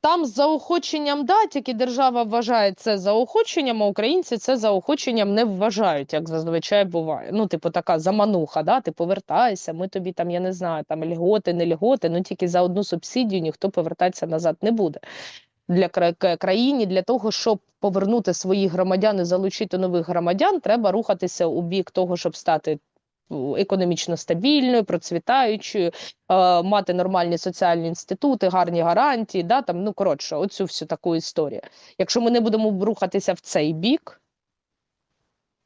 Там заохоченням да, тільки держава вважає це заохоченням, а українці це заохоченням не вважають, як зазвичай буває. Ну, типу, така замануха, да, ти повертайся, ми тобі там, я не знаю, там льготи, не льготи, ну тільки за одну субсидію ніхто повертатися назад не буде. Для кра- країні, для того, щоб повернути своїх громадян і залучити нових громадян, треба рухатися у бік того, щоб стати економічно стабільною, процвітаючою, е, мати нормальні соціальні інститути, гарні гарантії, да, там, ну, коротше, оцю всю таку історію. Якщо ми не будемо рухатися в цей бік,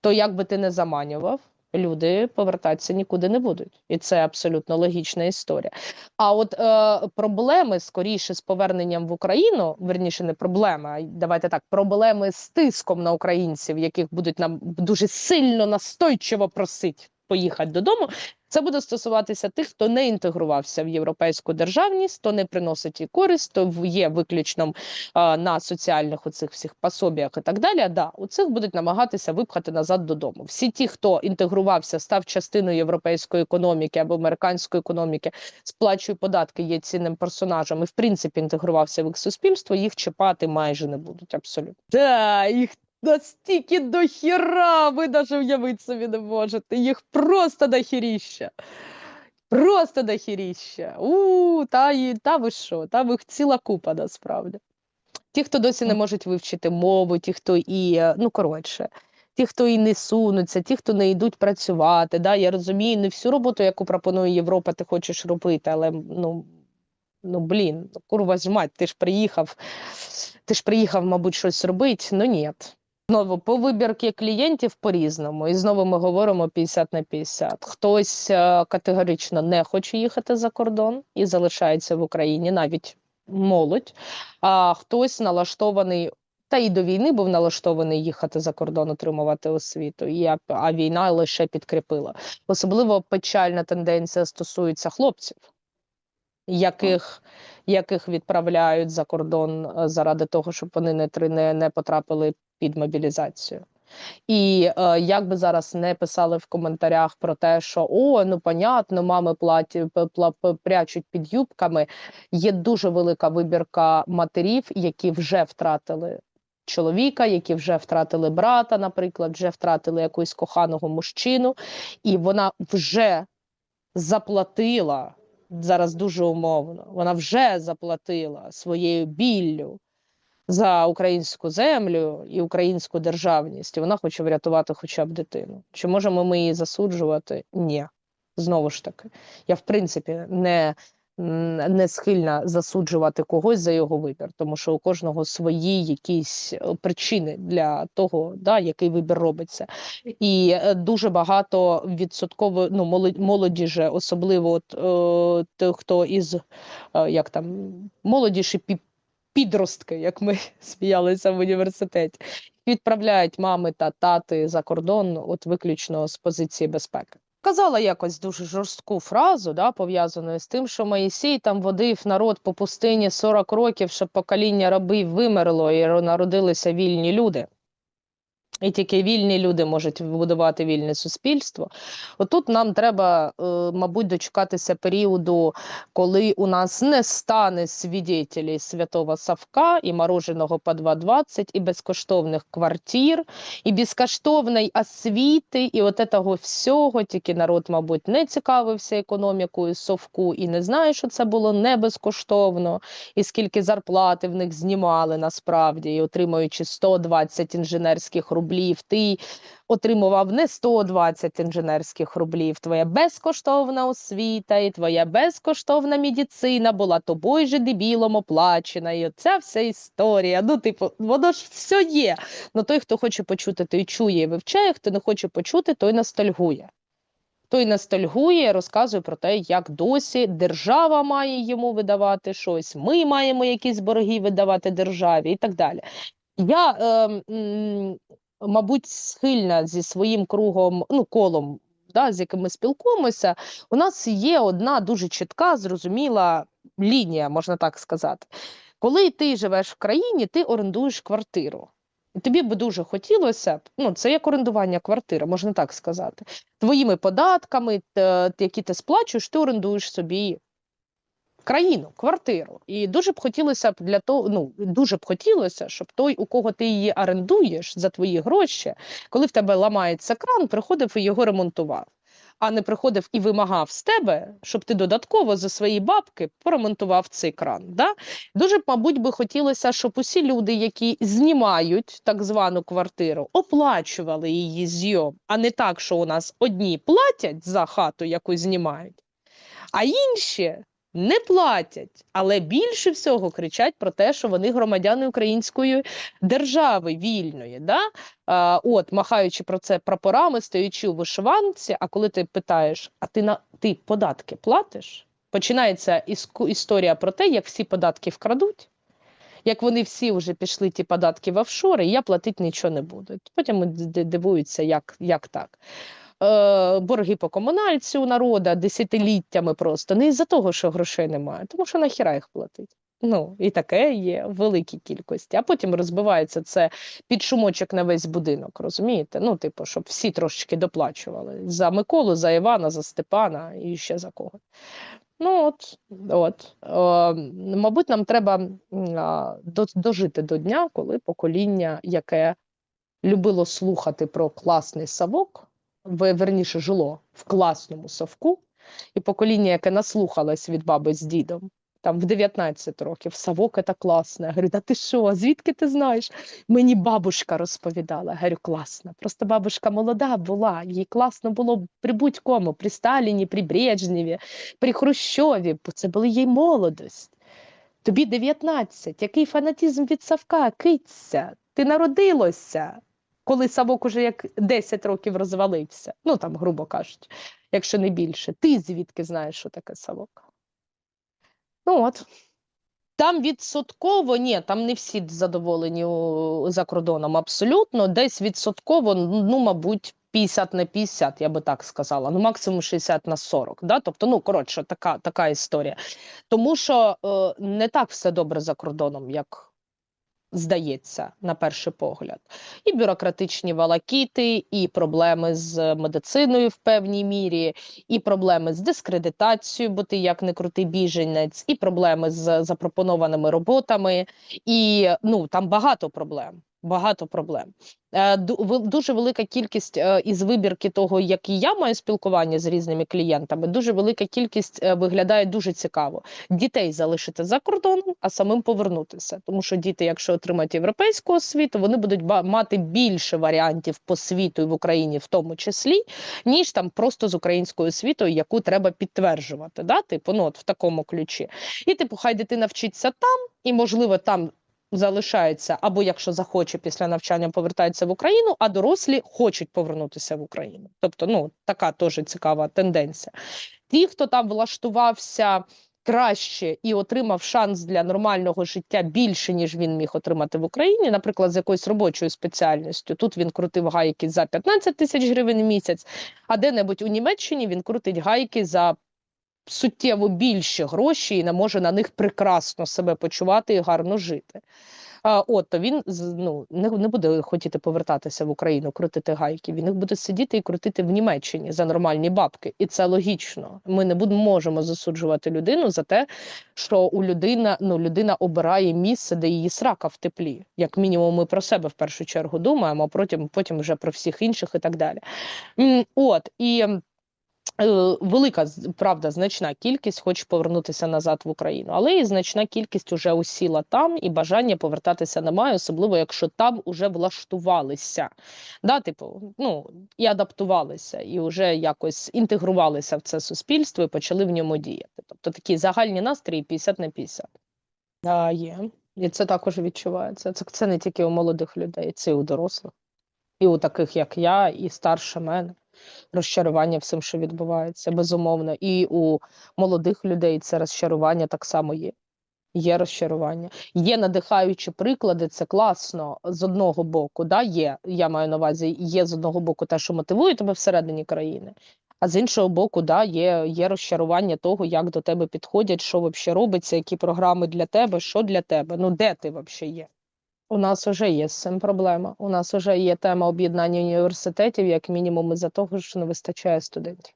то як би ти не заманював, люди повертатися нікуди не будуть. І це абсолютно логічна історія. А от е, проблеми скоріше з поверненням в Україну, верніше, не проблеми, а давайте так, проблеми з тиском на українців, яких будуть нам дуже сильно настойчиво просить поїхати додому. Це буде стосуватися тих, хто не інтегрувався в європейську державність, хто не приносить їй користь, хто в- є виключно а, на соціальних оцих всіх пособіях і так далі. Да, у цих будуть намагатися випхати назад додому. Всі ті, хто інтегрувався, став частиною європейської економіки або американської економіки, сплачує податки, є цінним персонажем і в принципі інтегрувався в їх суспільство, їх чіпати майже не будуть. Абсолютно. Да, їх настільки дохіра, ви навіть уявити собі не можете. Їх просто дохіріща. Просто дохіріща. У, та, і- та ви що, там їх ціла купа насправді. Ті, хто досі не можуть вивчити мову, ті, хто і, е, ну коротше, ті, хто і не сунуться, ті, хто не йдуть працювати. Да? Я розумію, не всю роботу, яку пропонує Європа, ти хочеш робити, але ну, ну блін, ну, курва ж мать, ти ж приїхав, ти ж приїхав, мабуть, щось робити. Ну ні. Знову по вибірки клієнтів по-різному. І знову ми говоримо 50 на 50. Хтось е, категорично не хоче їхати за кордон і залишається в Україні, навіть молодь, а хтось налаштований. Та і до війни був налаштований їхати за кордон, отримувати освіту, і а, війна лише підкріпила. Особливо печальна тенденція стосується хлопців, яких, яких відправляють за кордон е, заради того, щоб вони не, не, не потрапили під мобілізацію. І е, як би зараз не писали в коментарях про те, що о, ну понятно, мами платі, прячуть під юбками, є дуже велика вибірка матерів, які вже втратили чоловіка, які вже втратили брата, наприклад, вже втратили якогось коханого мужчину, і вона вже заплатила зараз дуже умовно. Вона вже заплатила своєю біллю за українську землю і українську державність. І вона хоче врятувати хоча б дитину. Чи можемо ми її засуджувати? Ні. Знову ж таки, я в принципі не, не схильна засуджувати когось за його вибір, тому що у кожного свої якісь е, причини для того, да, який вибір робиться. І е, дуже багато відсотково ну, молоді, молоді же, особливо от, е, тих, хто із е, як там молодіші пі- підростки, як ми сміялися в університеті, відправляють мами та тати за кордон, от виключно з позиції безпеки. Казала якось дуже жорстку фразу, да, пов'язану з тим, що Моїсій там водив народ по пустині 40 років, щоб покоління рабів вимерло і народилися вільні люди. І тільки вільні люди можуть вибудувати вільне суспільство. Отут нам треба, е, мабуть, дочекатися періоду, коли у нас не стане свідетелей святого Савка і мороженого по 2,20, і безкоштовних квартир, і безкоштовної освіти, і от этого всього. Тільки народ, мабуть, не цікавився економікою Совку і не знає, що це було не безкоштовно, і скільки зарплати в них знімали насправді, і отримуючи 120 інженерських рублів, ти отримував не 120 інженерських рублів. Твоя безкоштовна освіта і твоя безкоштовна медицина була тобою же дебілом оплачена. І оця вся історія. Ну, типу, воно ж все є. Ну той, хто хоче почути, той чує і вивчає, хто не хоче почути, той ностальгує. Той ностальгує, розказує про те, як досі держава має йому видавати щось, ми маємо якісь борги видавати державі і так далі. Я, е, мабуть, схильна зі своїм кругом, ну, колом, да, з яким ми спілкуємося, у нас є одна дуже чітка, зрозуміла лінія, можна так сказати. Коли ти живеш в країні, ти орендуєш квартиру. Тобі би дуже хотілося, ну це як орендування квартири, можна так сказати. Твоїми податками, які ти сплачуєш, ти орендуєш собі країну, квартиру. І дуже б хотілося б для того, ну дуже б хотілося, щоб той, у кого ти її орендуєш за твої гроші, коли в тебе ламається кран, приходив і його ремонтував. А не приходив і вимагав з тебе, щоб ти додатково за свої бабки поремонтував цей кран. Да? Дуже мабуть, би хотілося, щоб усі люди, які знімають так звану квартиру, оплачували її зйом, а не так, що у нас одні платять за хату, яку знімають, а інші не платять, але більше всього кричать про те, що вони громадяни української держави вільної. Да? А, от, махаючи про це прапорами, стоячи у вишиванці. А коли ти питаєш, а ти на ти податки платиш? Починається історія про те, як всі податки вкрадуть. Як вони всі вже пішли ті податки в офшори, я платити нічого не буду. Потім дивуються, як, як так. Е, борги по комунальці у народа десятиліттями просто не із-за того, що грошей немає, тому що нахіра їх платить. Ну, і таке є в великій кількості. А потім розбивається це під шумочок на весь будинок, розумієте? Ну, типу, щоб всі трошечки доплачували за Миколу, за Івана, за Степана і ще за кого. Ну, от, от. Е, мабуть, нам треба дожити до дня, коли покоління, яке любило слухати про класний савок, верніше жило в класному совку, і покоління, яке наслухалось від баби з дідом, там в 19 років, совок це класно. Я говорю, да ти що, звідки ти знаєш? Мені бабушка розповідала. Я говорю, класно. Просто бабушка молода була, їй класно було при будь-кому, при Сталіні, при Брежнєві, при Хрущові, бо це була їй молодость. Тобі 19, який фанатізм від Савка, киця, ти народилося, коли Савок уже як 10 років розвалився, ну там, грубо кажучи, якщо не більше. Ти звідки знаєш, що таке Савок? Ну от. Там відсотково, ні, там не всі задоволені за кордоном, абсолютно. Десь відсотково, ну, мабуть, 50 на 50, я би так сказала. Ну, максимум 60 на 40. Да? Тобто, ну, коротше, така, така історія. Тому що е, не так все добре за кордоном, як здається, на перший погляд. І бюрократичні валакіти, і проблеми з медициною в певній мірі, і проблеми з дискредитацією, бо ти як не крутий біженець, і проблеми з запропонованими роботами, і ну там багато проблем. Багато проблем. Е, Дуже велика кількість е, із вибірки того, як і я маю спілкування з різними клієнтами. Дуже велика кількість е, виглядає дуже цікаво. Дітей залишити за кордоном, а самим повернутися. Тому що діти, якщо отримають європейську освіту, вони будуть мати більше варіантів по світу і в Україні, в тому числі, ніж там просто з українською освітою, яку треба підтверджувати. Да? Типу, ну от в такому ключі. І типу, хай дитина вчиться там, і можливо там. Залишається або якщо захоче після навчання повертається в Україну, а дорослі хочуть повернутися в Україну. Тобто, ну така теж цікава тенденція. Ті, хто там влаштувався краще і отримав шанс для нормального життя більше, ніж він міг отримати в Україні, наприклад, з якоюсь робочою спеціальністю. Тут він крутив гайки за 15 тисяч гривень в місяць, а де-небудь у Німеччині він крутить гайки за суттєво більші гроші і не може на них прекрасно себе почувати і гарно жити. А, от, то він ну, не, не буде хотіти повертатися в Україну, крутити гайки. Він їх буде сидіти і крутити в Німеччині за нормальні бабки. І це логічно. Ми не будемо можемо засуджувати людину за те, що у людина, ну, людина обирає місце, де її срака в теплі. Як мінімум, ми про себе в першу чергу думаємо, а потім, потім вже про всіх інших і так далі. От і. Е, Велика правда, значна кількість хоче повернутися назад в Україну, але і значна кількість уже усіла там, і бажання повертатися немає, особливо якщо там уже влаштувалися, да, типу, ну і адаптувалися, і вже якось інтегрувалися в це суспільство і почали в ньому діяти. Тобто такі загальні настрої 50 на 50. Да, є. І це також відчувається. Це, це не тільки у молодих людей, це і у дорослих, і у таких, як я, і старше мене розчарування всім, що відбувається, безумовно. І у молодих людей це розчарування так само є. Є розчарування. Є надихаючі приклади, це класно з одного боку. Да, є, я маю на увазі, є з одного боку те, що мотивує тебе всередині країни. А з іншого боку, да, є, є розчарування того, як до тебе підходять, що взагалі робиться, які програми для тебе, що для тебе, ну де ти взагалі є. У нас вже є з цим проблема. У нас вже є тема об'єднання університетів, як мінімум, із-за того, що не вистачає студентів.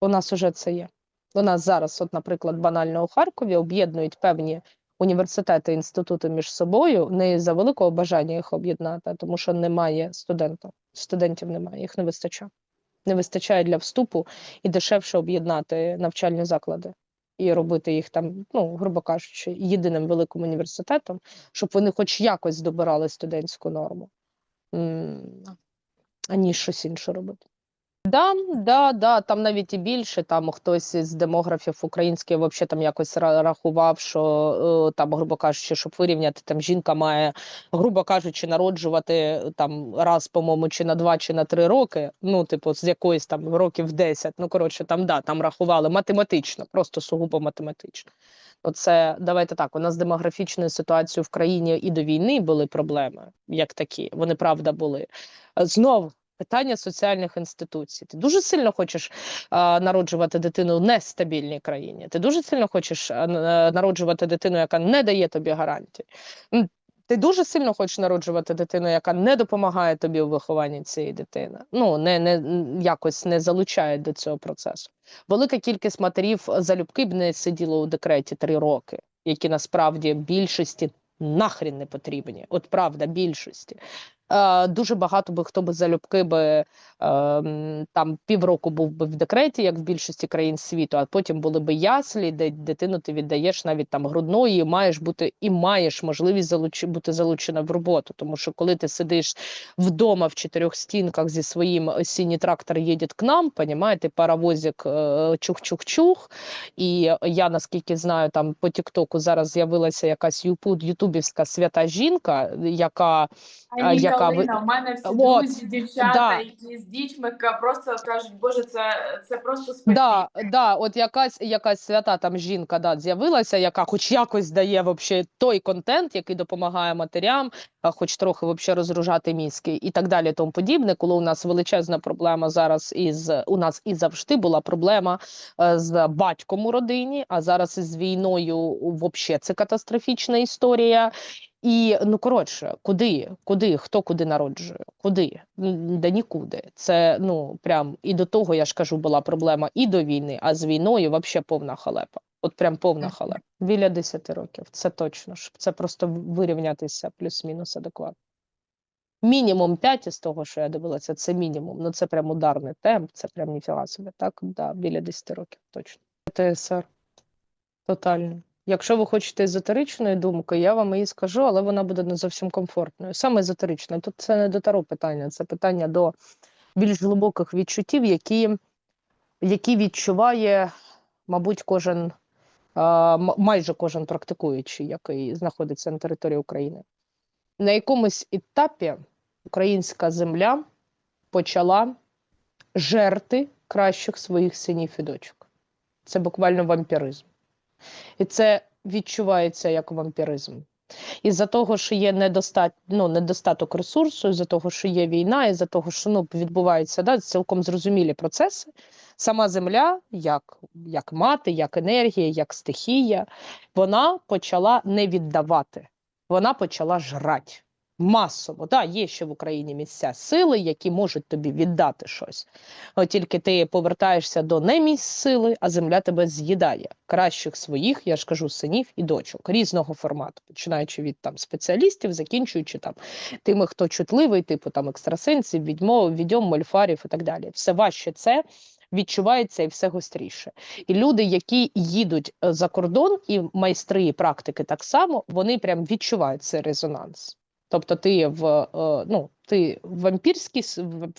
У нас вже це є. У нас зараз, от, наприклад, банально у Харкові об'єднують певні університети, інститути між собою не за великого бажання їх об'єднати, тому що немає студентів. Студентів немає, їх не вистачає. Не вистачає для вступу і дешевше об'єднати навчальні заклади і робити їх там, ну, грубо кажучи, єдиним великим університетом, щоб вони хоч якось добирали студентську норму, аніж щось інше робити. Да, да, да, там навіть і більше. Там хтось із демографів українських взагалі там якось рахував, що е, там, грубо кажучи, щоб вирівняти, там жінка має, грубо кажучи, народжувати е, там раз, по-моєму, чи на два, чи на три роки. Ну, типу, з якоїсь там років 10. Ну, коротше, там да, там рахували математично, просто сугубо математично. Оце давайте так. У нас з демографічною ситуацією в країні і до війни були проблеми, як такі. Вони правда були. Е, Знов питання соціальних інституцій. Ти дуже сильно хочеш а, народжувати дитину в нестабільній країні. Ти дуже сильно хочеш а, е, народжувати дитину, яка не дає тобі гарантій. Ти дуже сильно хочеш народжувати дитину, яка не допомагає тобі у вихованні цієї дитини. Ну не, не якось не залучає до цього процесу. Велика кількість матерів залюбки б не сиділо у декреті три роки, які насправді більшості нахрін не потрібні. От правда, більшості. Е, дуже багато би хто би залюбки би ем, там півроку був би в декреті, як в більшості країн світу, а потім були би яслі, де дитину ти віддаєш навіть там грудної, і маєш бути і маєш можливість залуч, бути залучена в роботу. Тому що коли ти сидиш вдома в чотирьох стінках зі своїм е, синій трактор їде к нам, понімаєте, паровозик е, чух-чух-чух. І я наскільки знаю, там по Тіктоку зараз з'явилася якась ютубівська свята жінка, яка А, яка ви- Калина, у мене всі От, друзі, дівчата, да. які з дітьми просто кажуть, боже, це, це просто спасіння. Да, да, от якась якась свята там жінка да, з'явилася, яка хоч якось дає вообще той контент, який допомагає матерям, хоч трохи вообще розгружати мізки і так далі, тому подібне. Коли у нас величезна проблема зараз із у нас і завжди була проблема е, з батьком у родині, а зараз із війною вообще це катастрофічна історія. І ну коротше, куди, куди, хто куди народжує? Куди? Да нікуди. Це ну прям і до того я ж кажу, була проблема і до війни, а з війною взагалі повна халепа. От прям повна халепа. Біля 10 років. Це точно щоб це просто вирівнятися плюс-мінус адекватно. Мінімум 5 із того, що я дивилася, це мінімум. Ну це прям ударний темп, це прям ніфіга собі. Так, да, біля 10 років точно. ТСР. Тотально. Якщо ви хочете езотеричної думки, я вам її скажу, але вона буде не зовсім комфортною. Саме езотерична. Тут це не до таро питання, це питання до більш глибоких відчуттів, які, які відчуває, мабуть, кожен, майже кожен практикуючий, який знаходиться на території України. На якомусь етапі українська земля почала жерти кращих своїх синів і дочок. Це буквально вампіризм. І це відчувається як вампіризм. Із-за того, що є недостат... ну, недостаток ресурсу, із-за того, що є війна, із-за того, що ну, відбуваються да, цілком зрозумілі процеси. Сама земля, як, як мати, як енергія, як стихія, вона почала не віддавати, вона почала жрати. Масово, да, є ще в Україні місця сили, які можуть тобі віддати щось. От тільки ти повертаєшся до не місць сили, а земля тебе з'їдає. Кращих своїх, я ж кажу, синів і дочок різного формату, починаючи від там спеціалістів, закінчуючи там тими, хто чутливий, типу там екстрасенсів, відьмо, відьом, мольфарів і так далі. Все важче це. Відчувається і все гостріше. І люди, які їдуть е, за кордон, і майстри, і практики так само, вони прям відчувають цей резонанс. Тобто ти в е, ну, ти в вампірській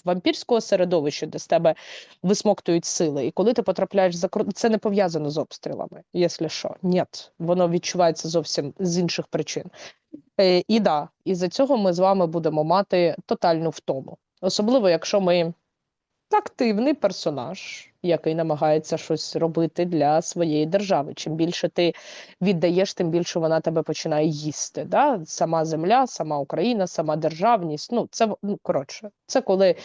вампірського середовища, де з тебе висмоктують сили. І коли ти потрапляєш за це не пов'язано з обстрілами, якщо що. Ні, воно відчувається зовсім з інших причин. Е, і да, і за цього ми з вами будемо мати тотальну втому. Особливо, якщо ми активний персонаж, який намагається щось робити для своєї держави. Чим більше ти віддаєш, тим більше вона тебе починає їсти. Да? Сама земля, сама Україна, сама державність. Ну, це ну, коротше, це коли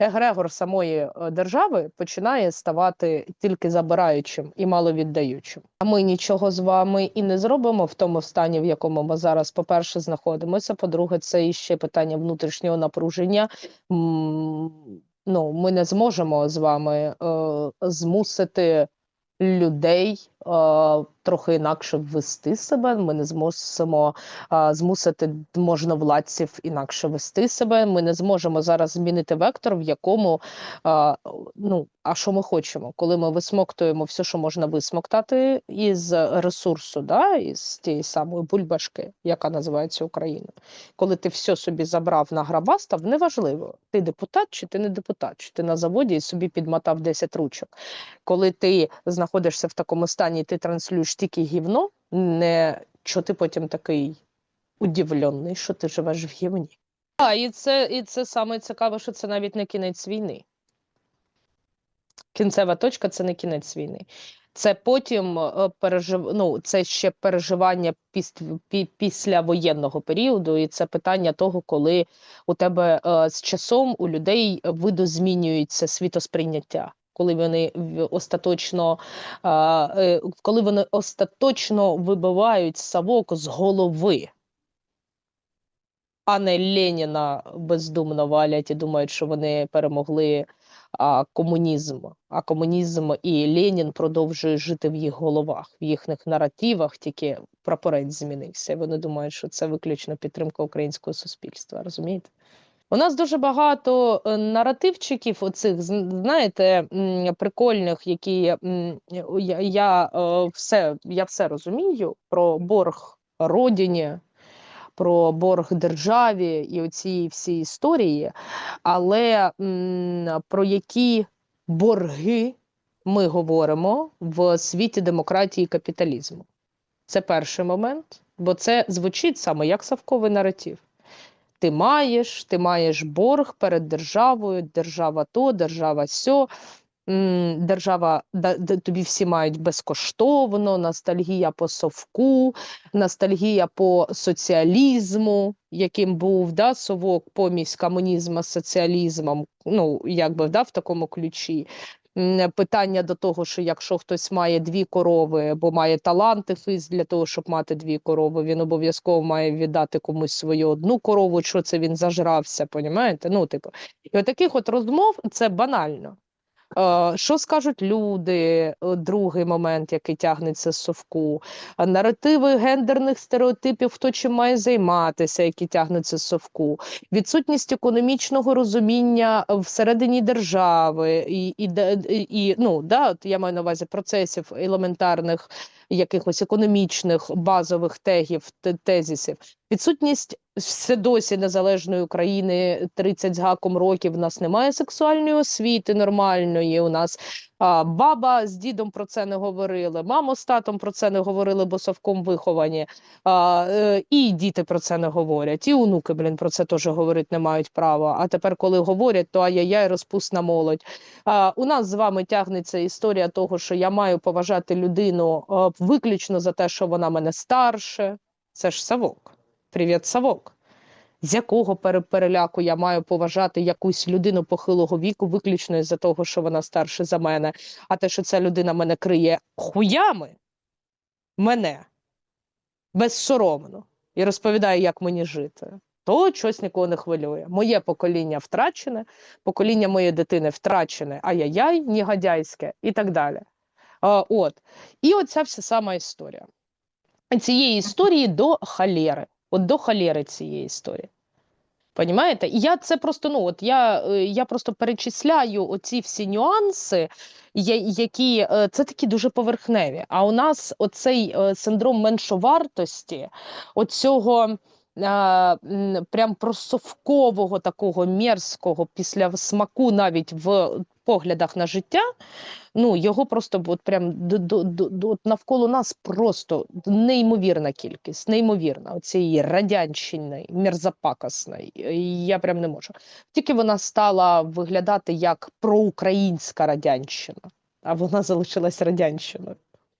егрегор самої е, держави починає ставати тільки забираючим і маловіддаючим. А ми нічого з вами і не зробимо в тому стані, в якому ми зараз, по-перше, знаходимося. По-друге, це іще питання внутрішнього напруження. Ну, ми не зможемо з вами е, змусити людей е, трохи інакше вести себе. Ми не змусимо е, змусити можновладців інакше вести себе. Ми не зможемо зараз змінити вектор, в якому е, ну а що ми хочемо, коли ми висмоктуємо все, що можна висмоктати із ресурсу, да, із тієї самої бульбашки, яка називається Україна. Коли ти все собі забрав на грабастав, неважливо, ти депутат чи ти не депутат, чи ти на заводі і собі підмотав 10 ручок. Коли ти знаходишся в такому стані, ти транслюєш тільки гівно, не що ти потім такий удивлений, що ти живеш в гівні. А, і це, і це саме цікаве, що це навіть не кінець війни. Кінцева точка це не кінець війни. Це потім е, пережив... ну, це ще переживання піс... після воєнного періоду, і це питання того, коли у тебе е, з часом у людей видозмінюється світосприйняття, коли вони остаточно, е, коли вони остаточно вибивають совок з голови, а не Леніна бездумно валять і думають, що вони перемогли а, комунізм. А комунізм і Ленін продовжує жити в їх головах, в їхніх наративах, тільки прапорець змінився. Вони думають, що це виключно підтримка українського суспільства. Розумієте? У нас дуже багато е, наративчиків, оцих, знаєте, прикольних, які я, я, е, все, я все розумію про борг родині, про борг державі і оці всі історії, але про які борги ми говоримо в світі демократії і капіталізму. Це перший момент, бо це звучить саме як совковий наратив. Ти маєш, ти маєш борг перед державою, держава то, держава сьо. Держава тобі всі мають безкоштовно, ностальгія по совку, ностальгія по соціалізму, яким був да, совок помість комунізму з соціалізмом, ну якби да, в такому ключі. Питання до того, що якщо хтось має дві корови або має таланти фіз для того, щоб мати дві корови, він обов'язково має віддати комусь свою одну корову, що це він зажрався, понімаєте? Ну, типу, і от таких от розмов це банально. Е, Що скажуть люди? е, Другий момент, який тягнеться з совку, Е, наративи гендерних стереотипів, хто чим має займатися, які тягнуться з совку, відсутність економічного розуміння всередині держави, і, і, і ну, да, от я маю на увазі процесів елементарних, якихось економічних базових тегів, тезісів. Відсутність все досі незалежної України 30 з гаком років. У нас немає сексуальної освіти нормальної. У нас баба з дідом про це не говорили, мама з татом про це не говорили, бо совком виховані. Е, і діти про це не говорять, і онуки, блін, про це теж говорити не мають права. А тепер, коли говорять, то ай-яй-яй, розпусна молодь. У нас з вами тягнеться історія того, що я маю поважати людину виключно за те, що вона мене старше. Це ж совок. Привіт, совок. З якого переляку я маю поважати якусь людину похилого віку, виключно із-за того, що вона старше за мене, а те, що ця людина мене криє хуями, мене безсоромно і розповідає, як мені жити, то щось нікого не хвилює. Моє покоління втрачене, покоління моєї дитини втрачене, ай-яй-яй, негодяйське і так далі. А, от. І оця вся сама історія. Цієї історії до халєри. От до халєри цієї історії. Понімаєте? І я це просто, ну, от я, е, я просто перечисляю оці всі нюанси, які е, це такі дуже поверхневі. А у нас оцей е, синдром меншовартості, оцього прям просовкового такого мерзкого після смаку навіть в поглядах на життя, ну його просто от прям от навколо нас просто неймовірна кількість, неймовірна оцієї радянщини, мерзопакосної. Я прям не можу. Тільки вона стала виглядати як проукраїнська радянщина, а вона залишилась радянщиною.